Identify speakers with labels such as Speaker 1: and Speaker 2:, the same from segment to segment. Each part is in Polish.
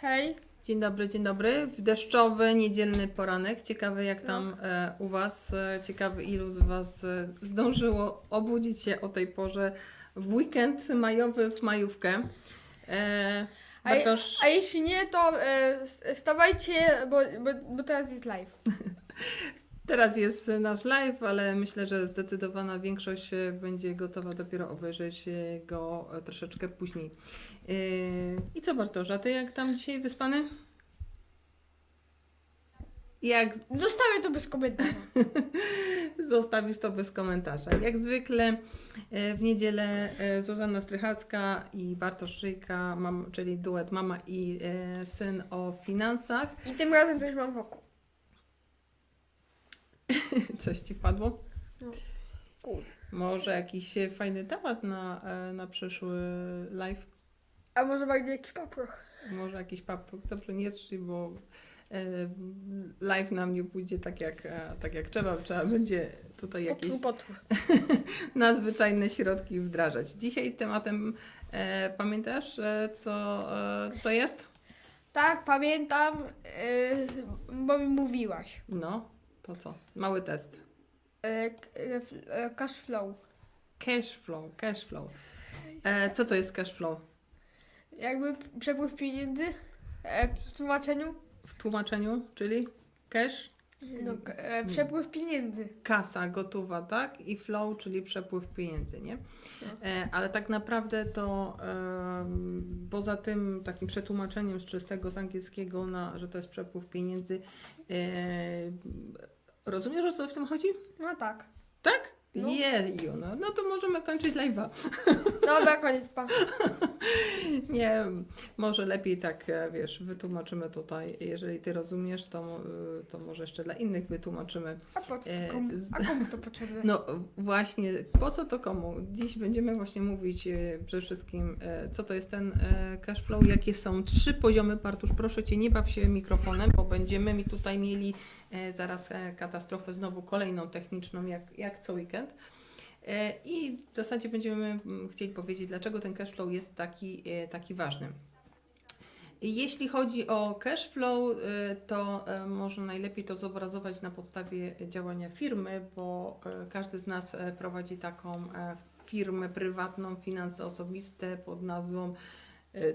Speaker 1: Hej.
Speaker 2: Dzień dobry, dzień dobry. W deszczowy, niedzielny poranek. Ciekawy jak tam e, u Was, e, ciekawy ilu z Was e, zdążyło obudzić się o tej porze w weekend majowy, w majówkę. E,
Speaker 1: A, je-
Speaker 2: Bartosz,
Speaker 1: a jeśli nie, to e, st- wstawajcie, bo, bo, bo teraz jest live.
Speaker 2: teraz jest nasz live, ale myślę, że zdecydowana większość e, będzie gotowa dopiero obejrzeć e, go e, troszeczkę później. E, I co Bartosz, a Ty jak tam dzisiaj wyspany? Jak
Speaker 1: Zostawię to bez komentarza.
Speaker 2: Zostawisz to bez komentarza. Jak zwykle e, w niedzielę e, Zuzanna Strycharska i Bartosz Szyjka, mam, czyli duet mama i e, syn o finansach.
Speaker 1: I tym razem też mam wokół.
Speaker 2: Coś Ci wpadło?
Speaker 1: Kurde.
Speaker 2: Może jakiś fajny temat na, na przyszły live?
Speaker 1: A może będzie jakiś paproch?
Speaker 2: Może jakiś papruk? Dobrze, nie trzyj, bo e, live nam nie pójdzie tak jak, e, tak jak trzeba. Trzeba będzie tutaj jakieś
Speaker 1: Potru, potru.
Speaker 2: nadzwyczajne środki wdrażać. Dzisiaj tematem e, pamiętasz, e, co, e, co jest?
Speaker 1: Tak, pamiętam, bo mi mówiłaś.
Speaker 2: No, to co? Mały test.
Speaker 1: E, cash flow.
Speaker 2: Cash flow, cash flow. E, co to jest cash flow?
Speaker 1: Jakby przepływ pieniędzy e, w tłumaczeniu.
Speaker 2: W tłumaczeniu, czyli cash,
Speaker 1: No, e, przepływ pieniędzy.
Speaker 2: kasa gotowa, tak? I flow, czyli przepływ pieniędzy, nie? E, ale tak naprawdę to em, poza tym takim przetłumaczeniem z czystego z angielskiego, na, że to jest przepływ pieniędzy, e, rozumiesz o co w tym chodzi?
Speaker 1: No tak.
Speaker 2: Tak?
Speaker 1: No.
Speaker 2: Jeju, no, no to możemy kończyć live'a.
Speaker 1: Dobra, koniec pan.
Speaker 2: Nie, może lepiej tak, e, wiesz, wytłumaczymy tutaj. Jeżeli ty rozumiesz, to, e, to może jeszcze dla innych wytłumaczymy.
Speaker 1: A po co
Speaker 2: E,
Speaker 1: to komu?
Speaker 2: z-
Speaker 1: A komu to potrzebne?
Speaker 2: No właśnie, po co to komu? Dziś będziemy właśnie mówić e, przede wszystkim, e, co to jest ten e, cash flow, jakie są trzy poziomy. Bartusz, proszę Cię, nie baw się mikrofonem, bo będziemy mi tutaj mieli e, zaraz e, katastrofę znowu kolejną techniczną, jak, jak co weekend. E, I w zasadzie będziemy mm, chcieli powiedzieć, dlaczego ten cash flow jest taki, e, taki ważny. Jeśli chodzi o cash flow, to może najlepiej to zobrazować na podstawie działania firmy, bo każdy z nas prowadzi taką e, firmę prywatną, finanse osobiste pod nazwą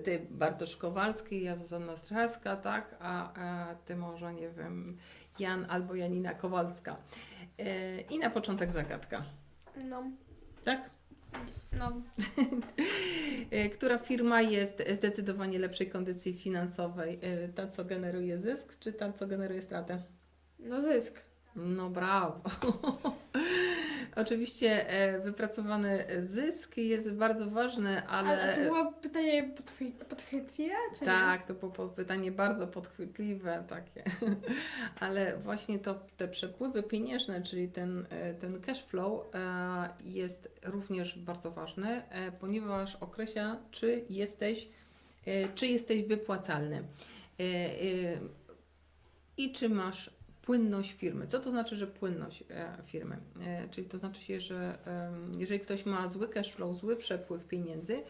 Speaker 2: Ty Bartosz Kowalski, ja Zuzanna Stracharska, tak, a, a Ty może, nie wiem, Jan albo Janina Kowalska. Y, I na początek zagadka,
Speaker 1: No,
Speaker 2: tak?
Speaker 1: no.
Speaker 2: E, Która firma jest zdecydowanie lepszej kondycji finansowej? E, Ta, co generuje zysk, czy ta, co generuje stratę?
Speaker 1: No zysk.
Speaker 2: No brawo. Oczywiście e, wypracowany zysk jest bardzo ważny,
Speaker 1: Ale... A, to było pytanie podchwy- podchwytliwe, czy
Speaker 2: Tak, to było pytanie bardzo podchwytliwe takie. Ale właśnie to te przepływy pieniężne, czyli ten, e, ten cash flow e, jest również bardzo ważny, ponieważ określa, czy jesteś, czy jesteś wypłacalny. I czy masz płynność firmy. Co to znaczy, że płynność e, firmy? E, Czyli to znaczy się, że jeżeli ktoś ma zły cash flow, zły przepływ pieniędzy,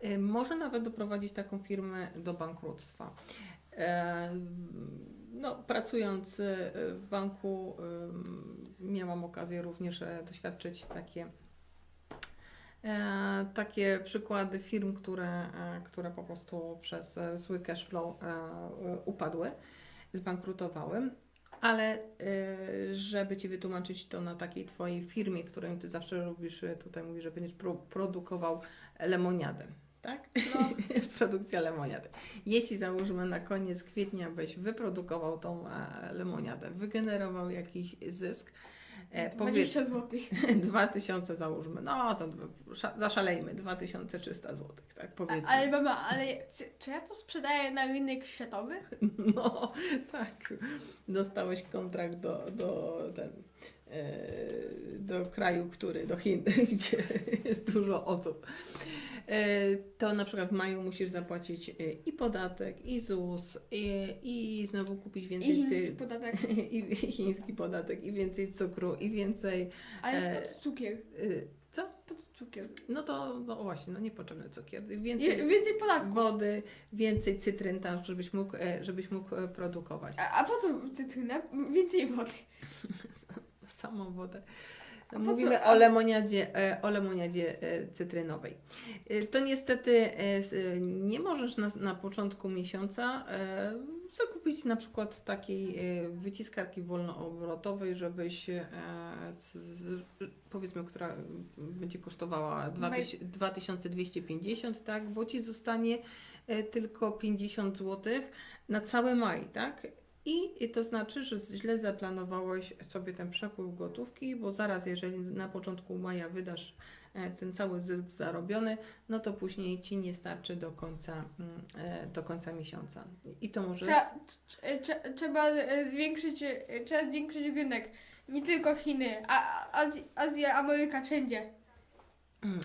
Speaker 2: e, może nawet doprowadzić taką firmę do bankructwa. No, pracując w banku, miałam okazję również doświadczyć takie, takie przykłady firm, które, które po prostu przez zły cash flow upadły, zbankrutowały. Ale e, żeby Ci wytłumaczyć to na takiej Twojej firmie, którą Ty zawsze lubisz, e, tutaj mówisz, że będziesz pro, produkował lemoniadę, tak?
Speaker 1: No.
Speaker 2: Produkcja lemoniady. Jeśli załóżmy na koniec kwietnia byś wyprodukował tą e, lemoniadę, wygenerował jakiś zysk,
Speaker 1: 20 zł.
Speaker 2: 2000 załóżmy, no to sza- zaszalejmy, 2300 zł, tak powiedzmy.
Speaker 1: Ale mama, ale czy, czy ja to sprzedaję na rynek światowy?
Speaker 2: No, tak. Dostałeś kontrakt do, do, ten, e, do kraju, który, do Chin, gdzie jest dużo osób. E, To na przykład w maju musisz zapłacić e, i podatek, i ZUS, i, i znowu kupić
Speaker 1: I
Speaker 2: więcej
Speaker 1: chiński
Speaker 2: cy-
Speaker 1: podatek.
Speaker 2: i, i chiński podatek, i więcej cukru, i więcej
Speaker 1: Ale
Speaker 2: E,
Speaker 1: po co cukier?
Speaker 2: Co?
Speaker 1: Po co cukier?
Speaker 2: No to no właśnie, no niepotrzebny cukier.
Speaker 1: Je,
Speaker 2: Więcej
Speaker 1: więcej podatków.
Speaker 2: wody, więcej cytryn tam, żebyś mógł, e, żebyś mógł e, produkować.
Speaker 1: A, a po co cytryna? Więcej wody.
Speaker 2: Samą wodę. Mówimy o lemoniadzie, e, o lemoniadzie e, cytrynowej. E, To niestety nie możesz na, na początku miesiąca zakupić na przykład takiej wyciskarki wolnoobrotowej, żebyś z, z, powiedzmy, która będzie kosztowała dwa
Speaker 1: Wej-
Speaker 2: tyś- 2250, tak, bo ci zostanie tylko 50 zł na cały maj, tak? I to znaczy, że źle zaplanowałeś sobie ten przepływ gotówki, bo zaraz, jeżeli na początku maja wydasz e, ten cały zysk zarobiony, no to później ci nie starczy do końca, mm, e, do końca miesiąca. I to może.
Speaker 1: Trzeba, trze- trze- trzeba zwiększyć, e, trzeba zwiększyć rynek. Nie tylko Chiny, a Azja, Ameryka, wszędzie.
Speaker 2: Mm.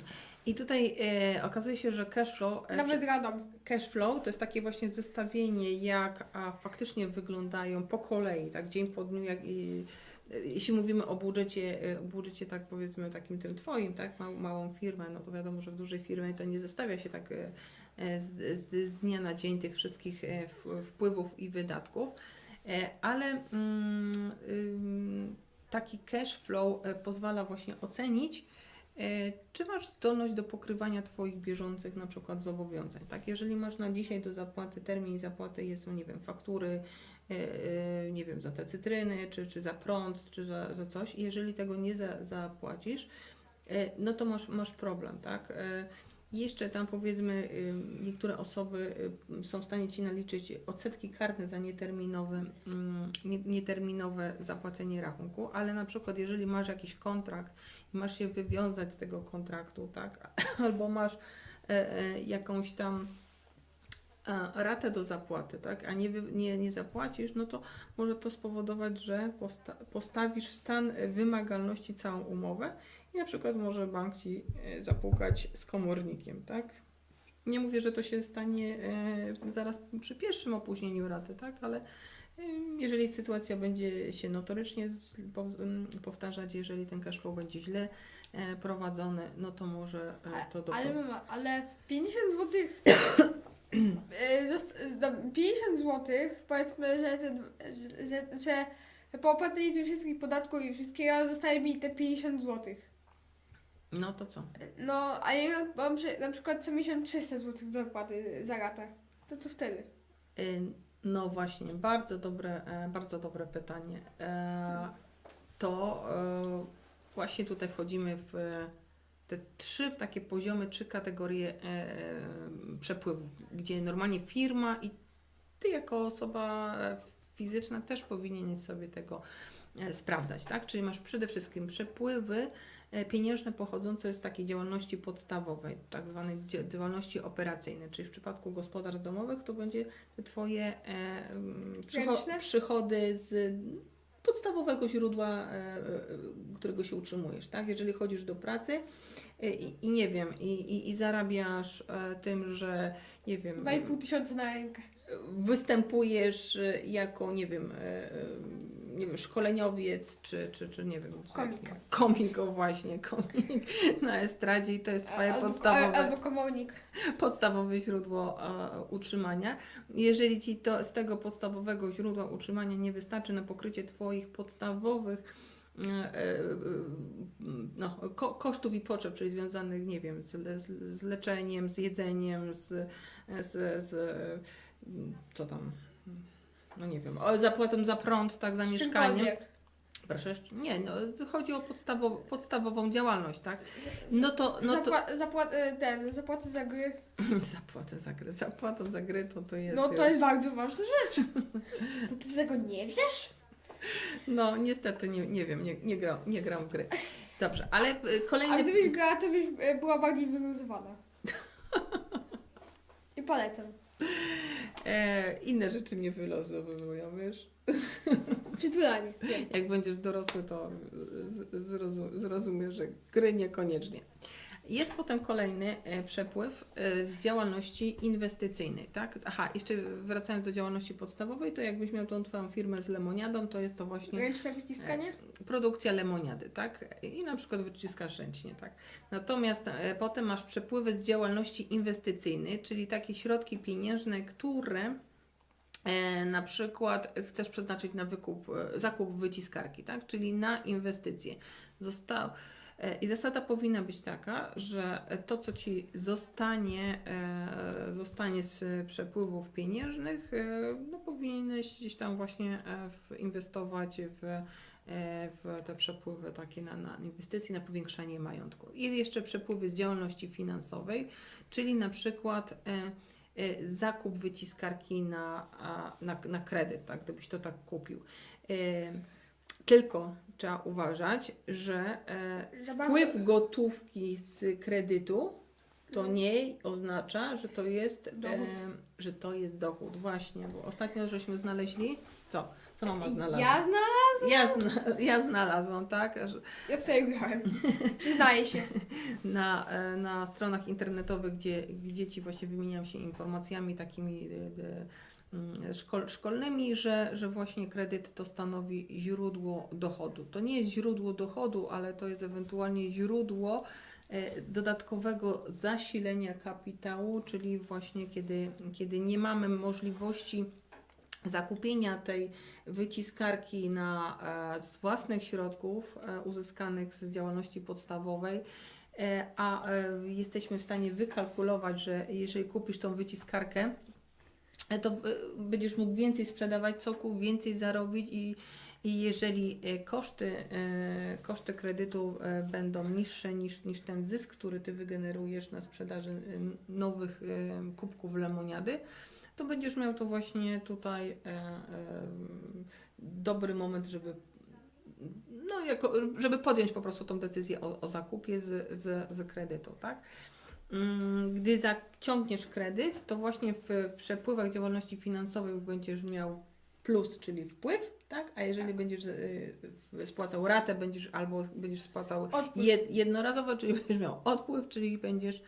Speaker 2: I tutaj e, okazuje się, że cashflow. e,
Speaker 1: Nawet Radom.
Speaker 2: Cash flow to jest takie właśnie zestawienie, jak a, faktycznie wyglądają po kolei, tak dzień po dniu, jak, i, e, jeśli mówimy o budżecie, e, budżecie tak powiedzmy takim tym Twoim, tak, mał, małą firmę, no to wiadomo, że w dużej firmie to nie zestawia się tak e, e, z, z, z dnia na dzień tych wszystkich e, w- wpływów i wydatków, e, ale mm, ym, taki cash flow e, pozwala właśnie ocenić, Czy masz zdolność do pokrywania Twoich bieżących na przykład zobowiązań? Tak? Jeżeli masz na dzisiaj do zapłaty, termin zapłaty jest, nie wiem, faktury, e, e, nie wiem, za te cytryny, czy, czy za prąd, czy za, za coś, i jeżeli tego nie za, zapłacisz, e, no to masz, masz problem, tak? Jeszcze tam powiedzmy, y, niektóre osoby y, są w stanie Ci naliczyć odsetki karne za nieterminowe, mm, nie- nieterminowe zapłacenie rachunku, ale na przykład jeżeli masz jakiś kontrakt i masz się wywiązać z tego kontraktu, tak, albo masz e, e, jakąś tam e, ratę do zapłaty, tak, a nie, nie, nie zapłacisz, no to może to spowodować, że posta- postawisz w stan wymagalności całą umowę i na przykład może bank Ci e, zapukać z komornikiem, tak. Nie mówię, że to się stanie e, zaraz przy pierwszym opóźnieniu raty, tak, ale e, jeżeli sytuacja będzie się notorycznie powtarzać, jeżeli ten cashflow będzie źle prowadzony, no to może to
Speaker 1: Ale
Speaker 2: doprowadzić.
Speaker 1: mama, ale 50 zł. 50 zł, powiedzmy, że, te, że, że, po opłaceniu tych wszystkich podatków i wszystkiego zostaje mi te 50 zł.
Speaker 2: No to co?
Speaker 1: No, a ja mam przy- na przykład co miesiąc 300 zł zapłaty za ratę. To co wtedy?
Speaker 2: Y, No właśnie, bardzo dobre, e, bardzo dobre pytanie. E, To e, właśnie tutaj wchodzimy w e, te trzy takie poziomy, trzy kategorie e, e, przepływu, gdzie normalnie firma i ty jako osoba e, fizyczna też powinien sobie tego sprawdzać, tak? Czyli masz przede wszystkim przepływy e, pieniężne pochodzące z takiej działalności podstawowej, tak zwanej dzia- działalności operacyjnej, czyli w przypadku gospodarstw domowych to będzie Twoje e, mm, przycho- przychody z podstawowego źródła, e, e, którego się utrzymujesz, tak? Jeżeli chodzisz do pracy e, i, i nie wiem, i, i, i zarabiasz e, tym, że nie wiem,
Speaker 1: 2,5 tysiąca na rękę.
Speaker 2: występujesz e, jako, nie wiem, e, e, nie wiem, szkoleniowiec, czy, czy, czy nie wiem.
Speaker 1: Komik.
Speaker 2: Komik, o właśnie, komik na estradzie i to jest Twoje
Speaker 1: albo,
Speaker 2: podstawowe,
Speaker 1: albo komornik.
Speaker 2: podstawowe źródło e, utrzymania. Jeżeli Ci to z tego podstawowego źródła utrzymania nie wystarczy na pokrycie Twoich podstawowych e, e, no, ko, kosztów i potrzeb, czyli związanych, nie wiem, z, z, z leczeniem, z jedzeniem, z, z, z co tam, no nie wiem, o, zapłatą za prąd, tak, za mieszkanie.
Speaker 1: Czymkolwiek.
Speaker 2: Proszę jeszcze, nie, no, chodzi o podstawow, podstawową działalność, tak? No to, no to,
Speaker 1: Zapła, zapła, e, ten, za gry.
Speaker 2: Zapłatę za gry. Zapłata za gry to, to jest.
Speaker 1: No to jest bardzo ważna rzecz. To ty tego nie wiesz?
Speaker 2: No niestety nie, nie wiem, nie, nie, gram, nie gram w gry. Dobrze, ale y,
Speaker 1: A
Speaker 2: kolejny.
Speaker 1: gdybyś grała, to byś e, była bardziej wyluzowana. I polecam.
Speaker 2: E, inne rzeczy mnie wylosowują, wiesz?
Speaker 1: Przytulanie.
Speaker 2: Jak będziesz dorosły, to z- zrozum, zrozumiesz, że gry niekoniecznie. Jest potem kolejny e, przepływ e, z działalności inwestycyjnej, tak? Aha, jeszcze wracając do działalności podstawowej, to jakbyś miał tą Twoją firmę z lemoniadą, to jest to właśnie
Speaker 1: Ręczne wyciskanie?
Speaker 2: produkcja lemoniady, tak? I na przykład wyciskasz ręcznie, tak? Natomiast e, potem masz przepływy z działalności inwestycyjnej, czyli takie środki pieniężne, które e, na przykład chcesz przeznaczyć na wykup, e, zakup wyciskarki, tak? Czyli na inwestycje. Został, e, I zasada powinna być taka, że to, co ci zostanie, e, zostanie z przepływów pieniężnych, e, no powinieneś gdzieś tam właśnie e, inwestować w, e, w te przepływy takie na, na inwestycje, na powiększanie majątku. I jeszcze przepływy z działalności finansowej, czyli na przykład e, e, zakup wyciskarki na, na, na kredyt, tak, gdybyś to tak kupił. Tylko trzeba uważać, że e,
Speaker 1: Zabawa-
Speaker 2: wpływ gotówki z kredytu to nie oznacza, że to jest e,
Speaker 1: Dochód.
Speaker 2: że to jest dochód. Właśnie, bo ostatnio żeśmy znaleźli. Co? Co mama znalazła?
Speaker 1: Ja znalazłam.
Speaker 2: Ja, zna, ja znalazłam, tak? że
Speaker 1: Ja wczoraj grałem. Przyznaję się.
Speaker 2: Na, e, na stronach internetowych, gdzie, gdzie ci właśnie wymieniam się informacjami takimi e, e, szkol, szkolnymi, że, że właśnie kredyt to stanowi źródło dochodu. To nie jest źródło dochodu, ale to jest ewentualnie źródło e, dodatkowego zasilenia kapitału, czyli właśnie kiedy, kiedy nie mamy możliwości zakupienia tej wyciskarki na, e, z własnych środków e, uzyskanych z działalności podstawowej, a jesteśmy w stanie wykalkulować, że jeżeli kupisz tą wyciskarkę, to e, będziesz mógł więcej sprzedawać soków, więcej zarobić i, i jeżeli e, koszty, e, koszty kredytu będą niższe niż, niż ten zysk, który Ty wygenerujesz na sprzedaży nowych kubków lemoniady, to będziesz miał to właśnie tutaj dobry moment, żeby no, jako, żeby podjąć po prostu tą decyzję o, o zakupie z, z, z kredytu, tak? Mm, Gdy zaciągniesz kredyt, to właśnie w przepływach działalności finansowej będziesz miał plus, czyli wpływ, tak? A jeżeli będziesz y, spłacał ratę, będziesz albo będziesz spłacał jed, jednorazowo, czyli będziesz miał odpływ, czyli będziesz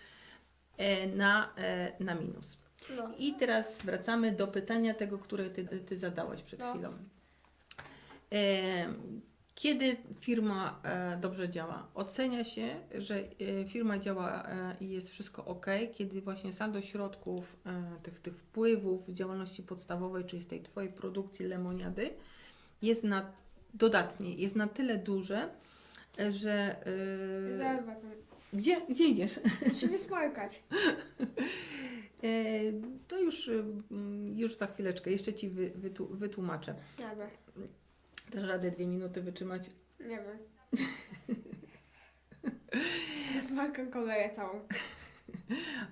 Speaker 2: e, na, e, na minus.
Speaker 1: No.
Speaker 2: I teraz wracamy do pytania tego, które ty, ty zadałaś przed
Speaker 1: No.
Speaker 2: chwilą. E, Kiedy firma e, dobrze działa? Ocenia się, że e, firma działa e, i jest wszystko ok, kiedy właśnie saldo środków, tych, tych wpływów działalności podstawowej, czyli z tej Twojej produkcji lemoniady, jest na, dodatnie, jest na tyle duże, że.
Speaker 1: Zaraz wracam.
Speaker 2: Gdzie, gdzie idziesz?
Speaker 1: Musimy smarkać.
Speaker 2: E, To już, mm, już za chwileczkę, jeszcze Ci wytłumaczę.
Speaker 1: Dobra.
Speaker 2: Też radę dwie minuty wytrzymać.
Speaker 1: Nie wiem. Smarkam kamerę całą.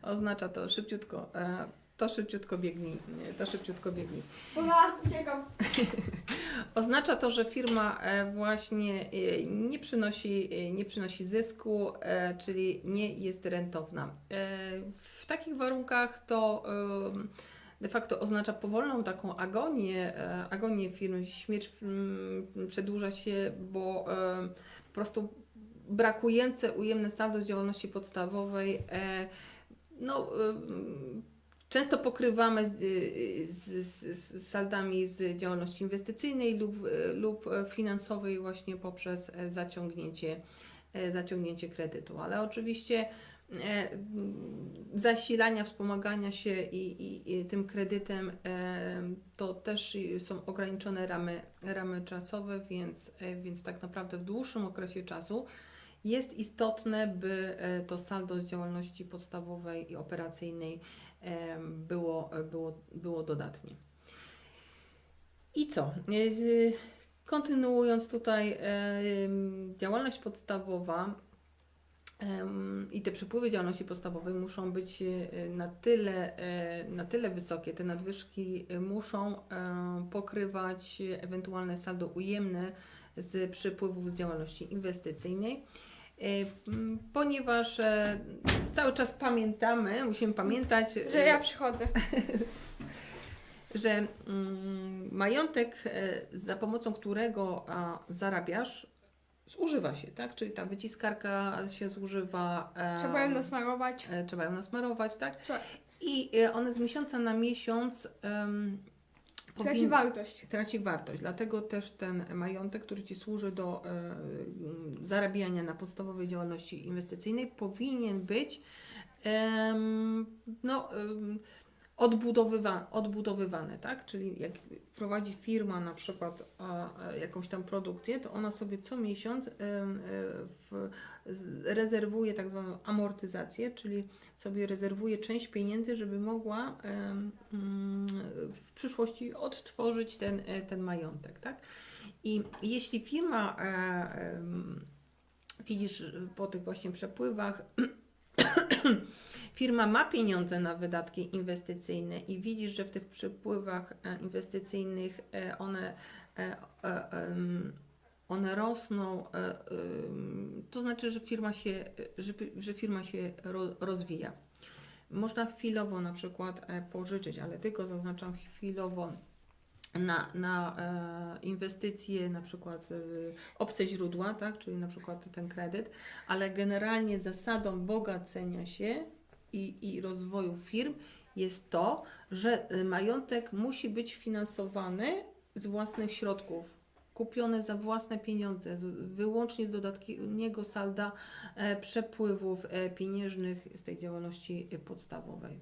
Speaker 2: Oznacza to szybciutko, e, to szybciutko biegnij, to szybciutko biegnij.
Speaker 1: Dobra, uciekam.
Speaker 2: Oznacza to, że firma e, właśnie e, nie przynosi, e, nie przynosi zysku, e, czyli nie jest rentowna. E, W takich warunkach to em, de facto oznacza powolną taką agonię, e, agonię firmy. Śmierć mm, przedłuża się, bo e, po prostu brakujące ujemne saldo z działalności podstawowej e, no, Często pokrywamy z, z, z, saldami z działalności inwestycyjnej lub, lub finansowej właśnie poprzez zaciągnięcie, zaciągnięcie kredytu. Ale oczywiście zasilania, wspomagania się i, i, i tym kredytem e, to też są ograniczone ramy, ramy czasowe, więc, e, więc tak naprawdę w dłuższym okresie czasu jest istotne, by e, to saldo z działalności podstawowej i operacyjnej było, było, było dodatnie. I co? E, Kontynuując tutaj działalność podstawowa i te przepływy działalności podstawowej muszą być e, na tyle, e, na tyle wysokie, te nadwyżki e, muszą pokrywać ewentualne saldo ujemne z przypływów z działalności inwestycyjnej. Ponieważ cały czas pamiętamy, musimy pamiętać,
Speaker 1: Że ja przychodzę.
Speaker 2: że mm, majątek, za pomocą którego zarabiasz, zużywa się, tak? Czyli ta wyciskarka się zużywa.
Speaker 1: Trzeba ją nasmarować.
Speaker 2: e, trzeba ją nasmarować, tak?
Speaker 1: Trzeba,
Speaker 2: I e, one z miesiąca na miesiąc um,
Speaker 1: traci wartość.
Speaker 2: traci wartość. Dlatego też ten majątek, który Ci służy do e, zarabiania na podstawowej działalności inwestycyjnej, powinien być em, no, em, odbudowywa, odbudowywany, tak? Czyli jak prowadzi firma na przykład jakąś tam produkcję, to ona sobie co miesiąc e, rezerwuje tak zwaną amortyzację, czyli sobie rezerwuje część pieniędzy, żeby mogła mm, w przyszłości odtworzyć ten, e, ten majątek, tak? I jeśli firma e, widzisz po tych właśnie przepływach firma ma pieniądze na wydatki inwestycyjne i widzisz, że w tych przepływach e, inwestycyjnych e, one, e, one rosną, to znaczy, że firma się, że, firma się ro, rozwija. Można chwilowo na przykład pożyczyć, ale tylko zaznaczam chwilowo na, na e, inwestycje, na przykład e, obce źródła, tak, czyli na przykład ten kredyt, ale generalnie zasadą bogacenia się i, i rozwoju firm jest to, że e, majątek musi być finansowany z własnych środków, kupione za własne pieniądze, wyłącznie z dodatniego salda przepływów pieniężnych z tej działalności podstawowej.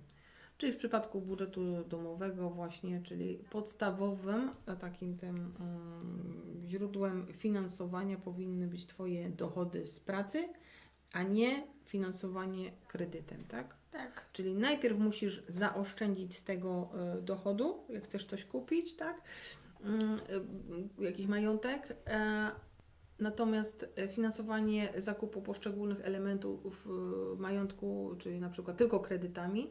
Speaker 2: Czyli w przypadku budżetu domowego właśnie, czyli podstawowym takim tym mm, źródłem finansowania powinny być Twoje dochody z pracy, a nie finansowanie kredytem, tak?
Speaker 1: Tak.
Speaker 2: Czyli najpierw musisz zaoszczędzić z tego e, dochodu, jak chcesz coś kupić, tak? Mm, e, Jakiś majątek. e, Natomiast finansowanie zakupu poszczególnych elementów majątku, czyli na przykład tylko kredytami,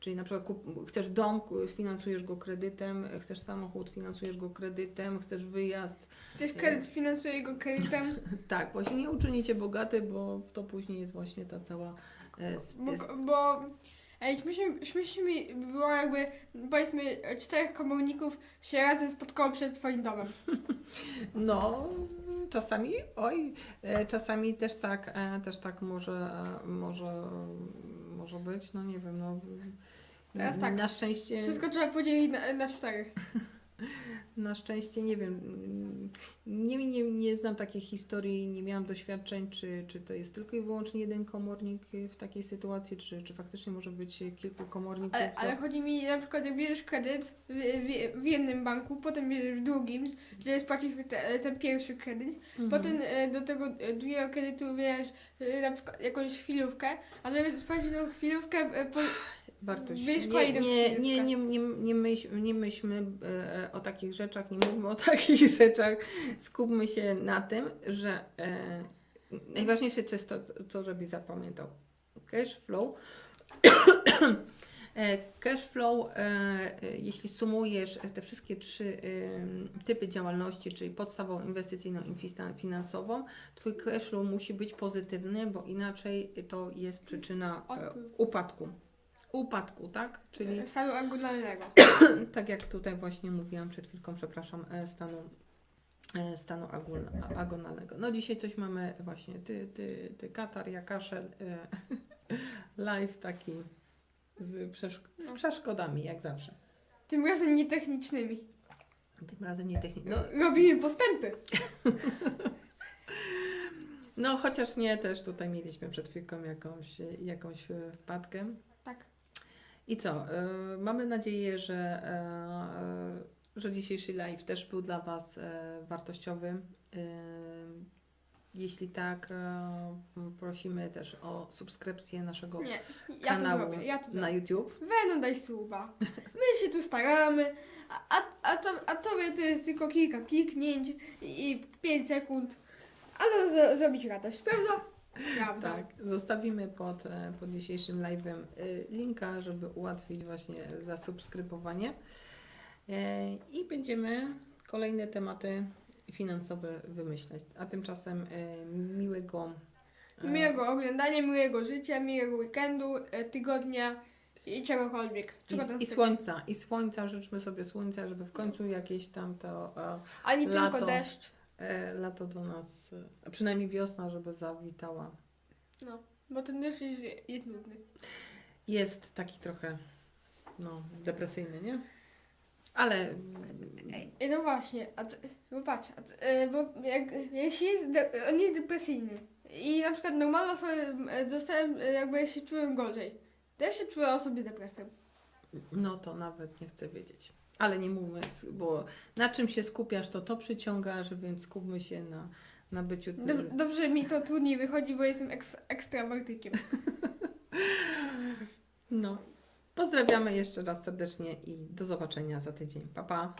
Speaker 2: czyli na przykład kup, chcesz dom, finansujesz go kredytem, e, chcesz samochód, finansujesz go kredytem, chcesz wyjazd.
Speaker 1: Też kredyt finansuje go kredytem,
Speaker 2: Tak, właśnie nie uczynicie bogaty, bo to później jest właśnie ta cała e,
Speaker 1: bo, bo śmiesznie, śmiesznie mi było jakby powiedzmy czterech komorników się razem spotkało przed twoim domem.
Speaker 2: No, czasami, oj, e, czasami też tak, e, też tak może, e, może, może być, no nie wiem, no.
Speaker 1: Teraz tak.
Speaker 2: Na szczęście,
Speaker 1: Wszystko trzeba podzielić na, na cztery.
Speaker 2: na szczęście nie wiem, nie, nie, nie znam takiej historii, nie miałam doświadczeń, czy, czy to jest tylko i wyłącznie jeden komornik w takiej sytuacji, czy, czy faktycznie może być kilku komorników.
Speaker 1: Ale, ale chodzi mi na przykład, jak bierzesz kredyt w, w, w jednym banku, potem bierzesz w drugim, że spłacisz te, ten pierwszy kredyt,
Speaker 2: Mhm.
Speaker 1: potem e, do tego e, drugiego kredytu bierzesz e, na przykład jakąś chwilówkę, a żeby spłacić tą chwilówkę, po, Wiesz,
Speaker 2: nie, nie, nie, nie, nie, nie, myśl, nie myślmy e, o takich rzeczach, nie mówmy o takich rzeczach. Skupmy się na tym, że e, najważniejsze to jest to, co żebyś zapamiętał. Cash flow. E, Cash flow, e, jeśli sumujesz te wszystkie trzy e, typy działalności, czyli podstawową, inwestycyjną i finansową, Twój cash flow musi być pozytywny, bo inaczej to jest przyczyna upadku. Upadku, tak? Czyli
Speaker 1: stanu agonalnego.
Speaker 2: tak jak tutaj właśnie mówiłam przed chwilką, przepraszam, e, stanu, e, stanu agonalnego. No dzisiaj coś mamy właśnie, ty, ty, ty Katar, ja kaszel, e, live taki z, przeszk- z
Speaker 1: No.
Speaker 2: przeszkodami, jak zawsze.
Speaker 1: Tym razem nie technicznymi.
Speaker 2: Tym razem nie technicznie. No,
Speaker 1: Robimy postępy.
Speaker 2: no chociaż nie, też tutaj mieliśmy przed chwilką jakąś, jakąś e, wpadkę. I co? y, mamy nadzieję, że, e, że dzisiejszy live też był dla Was e, wartościowy. Jeśli tak, e, prosimy też o subskrypcję naszego
Speaker 1: Nie, ja to
Speaker 2: kanału
Speaker 1: zrobię, ja to
Speaker 2: na
Speaker 1: zrobię.
Speaker 2: YouTube.
Speaker 1: Weną daj suba. My się tu staramy, a, a, a, to, a tobie to jest tylko kilka kliknięć i 5 sekund, ale z, zrobić radość, prawda? Prawda.
Speaker 2: Tak, zostawimy pod, e, pod dzisiejszym live'em y, linka, żeby ułatwić właśnie zasubskrybowanie. E, I będziemy kolejne tematy finansowe wymyślać. A tymczasem e, miłego e,
Speaker 1: Miłego oglądania, miłego życia, miłego weekendu, e, tygodnia i czegokolwiek. Czego
Speaker 2: I, I słońca, i słońca, życzmy sobie słońca, żeby w końcu jakieś tam to e,
Speaker 1: A nie
Speaker 2: lato.
Speaker 1: tylko deszcz.
Speaker 2: E, lato do nas, e, a przynajmniej wiosna, żeby zawitała.
Speaker 1: No, bo ten deszcz jest, jest nudny.
Speaker 2: Jest taki trochę, no, depresyjny, nie? Ale
Speaker 1: Ej, no właśnie, a bo patrz, a e, bo jak, jeśli jest, de, on jest depresyjny i na przykład normalne osoby e, dostałem, e, jakby się czują gorzej, ja się czuję o sobie depresją.
Speaker 2: no to nawet nie chcę wiedzieć. Ale nie mówmy, bo na czym się skupiasz, to to przyciągasz, więc skupmy się na, na byciu.
Speaker 1: Dob- dobrze mi to trudniej wychodzi, bo jestem eks, ekstrawertykiem.
Speaker 2: No. Pozdrawiamy jeszcze raz serdecznie i do zobaczenia za tydzień. Pa, pa.